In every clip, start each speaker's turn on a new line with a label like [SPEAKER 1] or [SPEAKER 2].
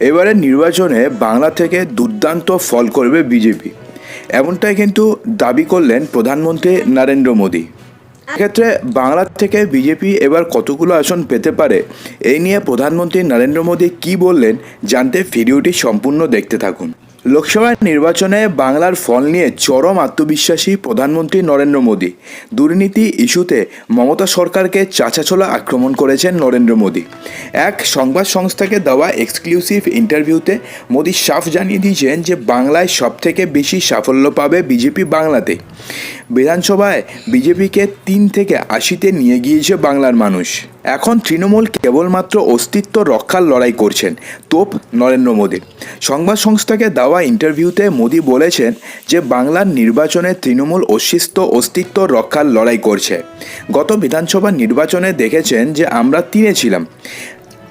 [SPEAKER 1] এবারের নির্বাচনে বাংলা থেকে দুর্দান্ত ফল করবে বিজেপি। এমনটাই কিন্তু দাবি করলেন প্রধানমন্ত্রী নরেন্দ্র মোদী। এক্ষেত্রে বাংলা থেকে বিজেপি এবার কতগুলো আসন পেতে পারে, এই নিয়ে প্রধানমন্ত্রী নরেন্দ্র মোদী কী বললেন জানতে ভিডিওটি সম্পূর্ণ দেখতে থাকুন। লোকসভা নির্বাচনে বাংলার ফল নিয়ে চরম আত্মবিশ্বাসী প্রধানমন্ত্রী নরেন্দ্র মোদী। দুর্নীতি ইস্যুতে মমতা সরকারকে চাচাছোলা আক্রমণ করেছেন নরেন্দ্র মোদী। এক সংবাদ সংস্থাকে দেওয়া এক্সক্লুসিভ ইন্টারভিউতে মোদী সাফ জানিয়ে দিয়েছেন যে বাংলায় সবথেকে বেশি সাফল্য পাবে বিজেপি বাংলাতে। বিধানসভায় বিজেপিকে তিন থেকে আশিতে নিয়ে গিয়েছে বাংলার মানুষ। এখন তৃণমূল কেবলমাত্র অস্তিত্ব রক্ষার লড়াই করছেন তোপ নরেন্দ্র মোদী। সংবাদ সংস্থাকে দেওয়া ইন্টারভিউতে মোদী বলেছেন যে বাংলার নির্বাচনে তৃণমূল অস্তিত্ব অস্তিত্ব রক্ষার লড়াই করছে। গত বিধানসভা নির্বাচনে দেখেছেন যে আমরা তিনে ছিলাম।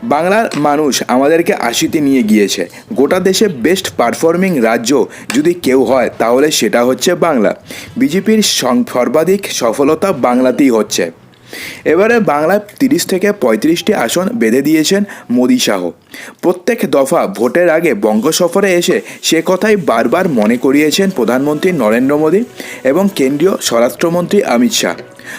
[SPEAKER 1] বাংলার মানুষ আমাদেরকে আশিতে নিয়ে গিয়েছে। গোটা দেশে বেস্ট পারফর্মিং রাজ্য যদি কেউ হয়, তাহলে সেটা হচ্ছে বাংলা। বিজেপির সর্বাধিক সফলতা বাংলাতেই হচ্ছে। এবারে বাংলায় তিরিশ থেকে পঁয়ত্রিশটি আসন বেঁধে দিয়েছেন মোদী শাহ। প্রত্যেক দফা ভোটের আগে বঙ্গ সফরে এসে সে কথাই বারবার মনে করিয়েছেন প্রধানমন্ত্রী নরেন্দ্র মোদী এবং কেন্দ্রীয় স্বরাষ্ট্রমন্ত্রী অমিত শাহ।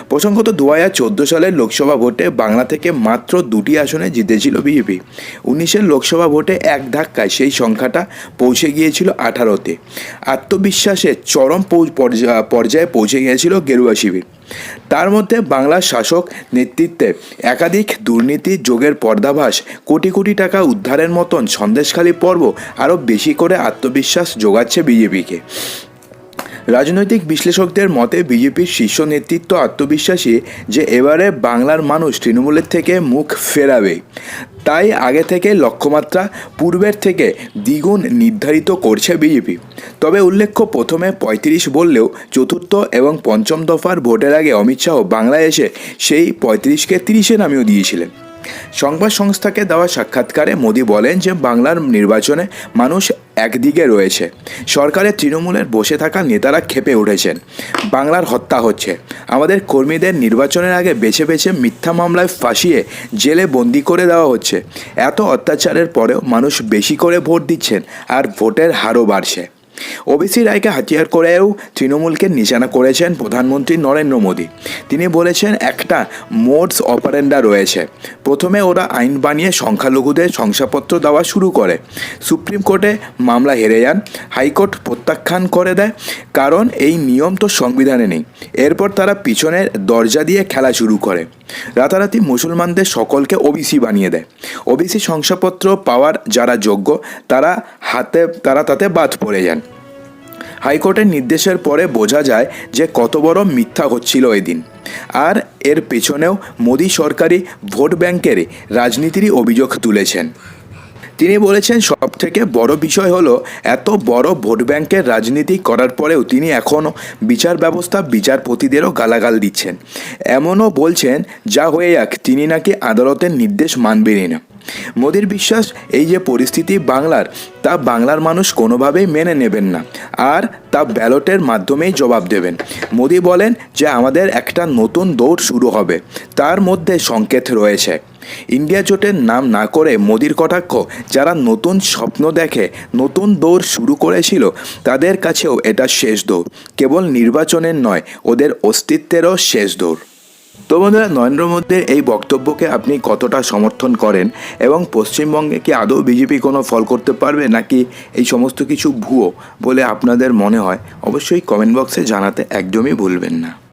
[SPEAKER 1] প্রসঙ্গত দু হাজার চোদ্দ সালের লোকসভা ভোটে বাংলা থেকে মাত্র দুটি আসনে জিতেছিল বিজেপি উনিশের লোকসভা ভোটে এক ধাক্কায় সেই সংখ্যাটা পৌঁছে গিয়েছিল আঠারোতে। আত্মবিশ্বাসে চরম পর্যায়ে পৌঁছে গিয়েছিল গেরুয়া শিবির। তার মধ্যে বাংলার শাসক নেতৃত্বে একাধিক দুর্নীতি, যোগের পর্দাভাস, কোটি কোটি টাকা উদ্ধারের মতন সন্দেশখালী পর্ব আরও বেশি করে আত্মবিশ্বাস যোগাচ্ছে বিজেপিকে। রাজনৈতিক বিশ্লেষকদের মতে বিজেপির শীর্ষ নেতৃত্ব আত্মবিশ্বাসী যে এবারে বাংলার মানুষ তৃণমূলের থেকে মুখ ফেরাবে, তাই আগে থেকে লক্ষ্যমাত্রা পূর্বের থেকে দ্বিগুণ নির্ধারিত করছে বিজেপি। তবে উল্লেখ্য, প্রথমে পঁয়ত্রিশ বললেও চতুর্থ এবং পঞ্চম দফার ভোটের আগে অমিত শাহ বাংলায় এসে সেই পঁয়ত্রিশকে তিরিশে নামিয়ে দিয়েছিলেন। সংবাদ সংস্থাকে দেওয়া সাক্ষাৎকারে মোদি বলেন যে বাংলার নির্বাচনে মানুষ একদিকে রয়েছে। সরকারের তৃণমূলের বসে থাকা নেতারা খেপে উঠেছেন। বাংলার হত্যা হচ্ছে। আমাদের কর্মীদের নির্বাচনের আগে বেছে বেছে মিথ্যা মামলায় ফাঁসিয়ে জেলে বন্দি করে দেওয়া হচ্ছে। এত অত্যাচারের পরেও মানুষ বেশি করে ভোট দিচ্ছেন আর ভোটের হারও বাড়ছে। ওবিসি রায়কে হাতিয়ার করেও তৃণমূলকে নিশানা করেছেন প্রধানমন্ত্রী নরেন্দ্র মোদী। তিনি বলেছেন, একটা মোডস অপারেন্ডা রয়েছে। প্রথমে ওরা আইন বানিয়ে সংখ্যালঘুদের শংসাপত্র দেওয়া শুরু করে। সুপ্রিম কোর্টে মামলা হেরে যান, হাইকোর্ট প্রত্যাখ্যান করে দেয়, কারণ এই নিয়ম তো সংবিধানে নেই। এরপর তারা পিছনের দরজা দিয়ে খেলা শুরু করে। রাতারাতি মুসলমানদের সকলকে ওবিসি বানিয়ে দেয়। ওবিসি শংসাপত্র পাওয়ার যারা যোগ্য, তারা হাতে, তারা তাতে বাদ পড়ে যান। হাইকোর্টের নির্দেশের পরে বোঝা যায় যে কত বড় মিথ্যা হচ্ছিল এদিন। আর এর পেছনেও মোদী সরকারি ভোট ব্যাংকের রাজনীতিরই অভিযোগ তুলেছেন। তিনি বলেছেন সব থেকে বড় বিষয় হলো, এত বড় ভোট ব্যাংকের রাজনীতি করার পরেও তিনি এখনও বিচার ব্যবস্থা বিচারপতিদেরও গালাগাল দিচ্ছেন। এমনও বলছেন, যা হয়ে যাক, তিনি নাকি আদালতের নির্দেশ মানবেনই না। মোদির বিশ্বাস, এই যে পরিস্থিতি বাংলার, তা বাংলার মানুষ কোনোভাবেই মেনে নেবেন না, আর তা ব্যালটের মাধ্যমেই জবাব দেবেন। মোদি বলেন যে, আমাদের একটা নতুন দৌড় শুরু হবে। তার মধ্যে সংকেত রয়েছে। ইন্ডিয়া জোটের নাম না করে মোদির কটাক্ষ, যারা নতুন স্বপ্ন দেখে, নতুন দৌড় শুরু করেছিল, তাদের কাছেও এটা শেষ দৌড়। কেবল নির্বাচনের নয়, ওদের অস্তিত্বেরও শেষ দৌড়। তো বন্ধুরা, নরেন্দ্র মোদীর এই বক্তব্যকে আপনি কতটা সমর্থন করেন এবং পশ্চিমবঙ্গে কি আদৌ বিজেপি কোনো ফল করতে পারবে নাকি এই সমস্ত কিছু ভুয়ো বলে আপনাদের মনে হয়, অবশ্যই কমেন্ট বক্সে জানাতে একদমই ভুলবেন না।